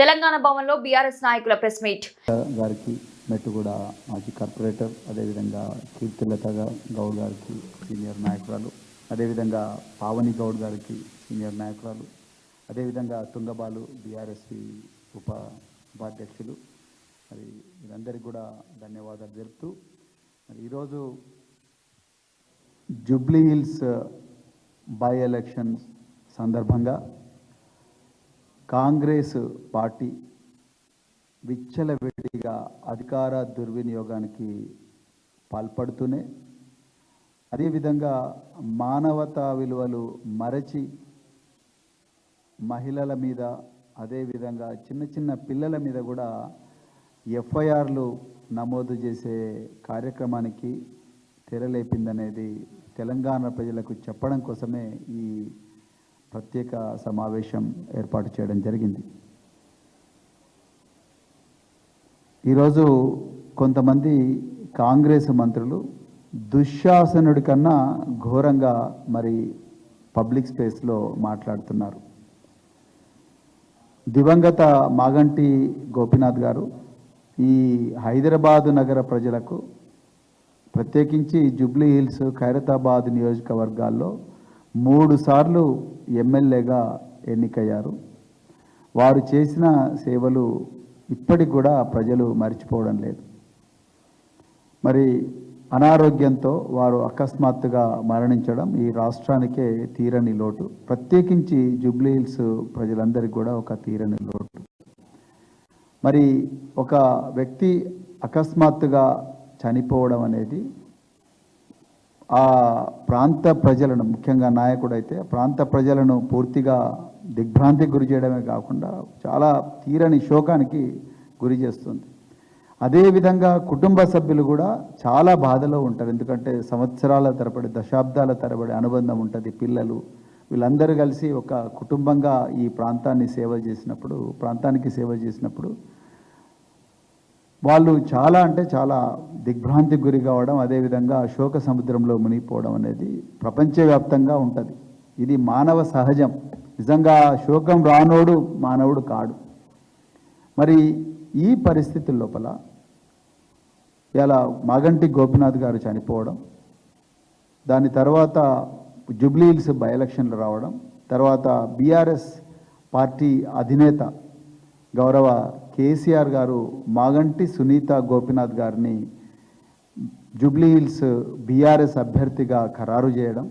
తెలంగాణ భవన్లో బీఆర్ఎస్ నాయకుల press meet. గారికి మెట్టు కూడా మాజీ కార్పొరేటర్ అదేవిధంగా కీర్తిలత గౌడ్ గారికి సీనియర్ నాయకురాలు అదేవిధంగా పావని గౌడ్ గారికి సీనియర్ నాయకురాలు అదేవిధంగా తుంగబాలు బీఆర్ఎస్పి ఉప ఉపాధ్యక్షులు. మరి వీరందరికీ కూడా ధన్యవాదాలు జరుపుతూ మరి ఈరోజు జూబ్లీ హిల్స్ బై ఎలక్షన్ సందర్భంగా కాంగ్రెస్ పార్టీ విచ్చలవిడిగా అధికార దుర్వినియోగానికి పాల్పడుతూనే అదేవిధంగా మానవతా విలువలు మరచి మహిళల మీద అదేవిధంగా చిన్న చిన్న పిల్లల మీద కూడా ఎఫ్ఐఆర్లు నమోదు చేసే కార్యక్రమానికి తెరలేపిందనేది తెలంగాణ ప్రజలకు చెప్పడం కోసమే ఈ ప్రత్యేక సమావేశం ఏర్పాటు చేయడం జరిగింది. ఈరోజు కొంతమంది కాంగ్రెస్ మంత్రులు దుశ్శాసనుడి కన్నా ఘోరంగా మరి పబ్లిక్ స్పేస్లో మాట్లాడుతున్నారు. దివంగత మాగంటి గోపినాథ్ గారు ఈ హైదరాబాదు నగర ప్రజలకు ప్రత్యేకించి జూబ్లీ హిల్స్ ఖైరతాబాద్ నియోజకవర్గాల్లో మూడు సార్లు ఎమ్మెల్యేగా ఎన్నికయ్యారు. వారు చేసిన సేవలు ఇప్పటికి కూడా ప్రజలు మర్చిపోవడం లేదు. మరి అనారోగ్యంతో వారు అకస్మాత్తుగా మరణించడం ఈ రాష్ట్రానికే తీరని లోటు. ప్రత్యేకించి జూబ్లీ హిల్స్ ప్రజలందరికీ కూడా ఒక తీరని లోటు. మరి ఒక వ్యక్తి అకస్మాత్తుగా చనిపోవడం అనేది ఆ ప్రాంత ప్రజలను ముఖ్యంగా నాయకుడైతే ప్రాంత ప్రజలను పూర్తిగా దిగ్భ్రాంతికి గురి చేయడమే కాకుండా చాలా తీరని శోకానికి గురి చేస్తుంది. అదేవిధంగా కుటుంబ సభ్యులు కూడా చాలా బాధలో ఉంటారు. ఎందుకంటే సంవత్సరాల తరబడి దశాబ్దాల తరబడి అనుబంధం ఉంటుంది పిల్లలు. వీళ్ళందరూ కలిసి ఒక కుటుంబంగా ఈ ప్రాంతాన్ని సేవ చేసినప్పుడు ప్రాంతానికి సేవ చేసినప్పుడు వాళ్ళు చాలా అంటే చాలా దిగ్భ్రాంతికి గురి కావడం అదేవిధంగా శోక సముద్రంలో మునిగిపోవడం అనేది ప్రపంచవ్యాప్తంగా ఉంటుంది. ఇది మానవ సహజం. నిజంగా శోకం రానోడు మానవుడు కాడు. మరి ఈ పరిస్థితుల లోపల ఇలా మాగంటి గోపినాథ్ గారు చనిపోవడం దాని తర్వాత జూబ్లీ బై ఎలక్షన్లు రావడం తర్వాత బీఆర్ఎస్ పార్టీ అధినేత గౌరవ కేసీఆర్ గారు మాగంటి సునీత గోపినాథ్ గారిని జూబ్లీహిల్స్ బీఆర్ఎస్ అభ్యర్థిగా ఖరారు చేయడం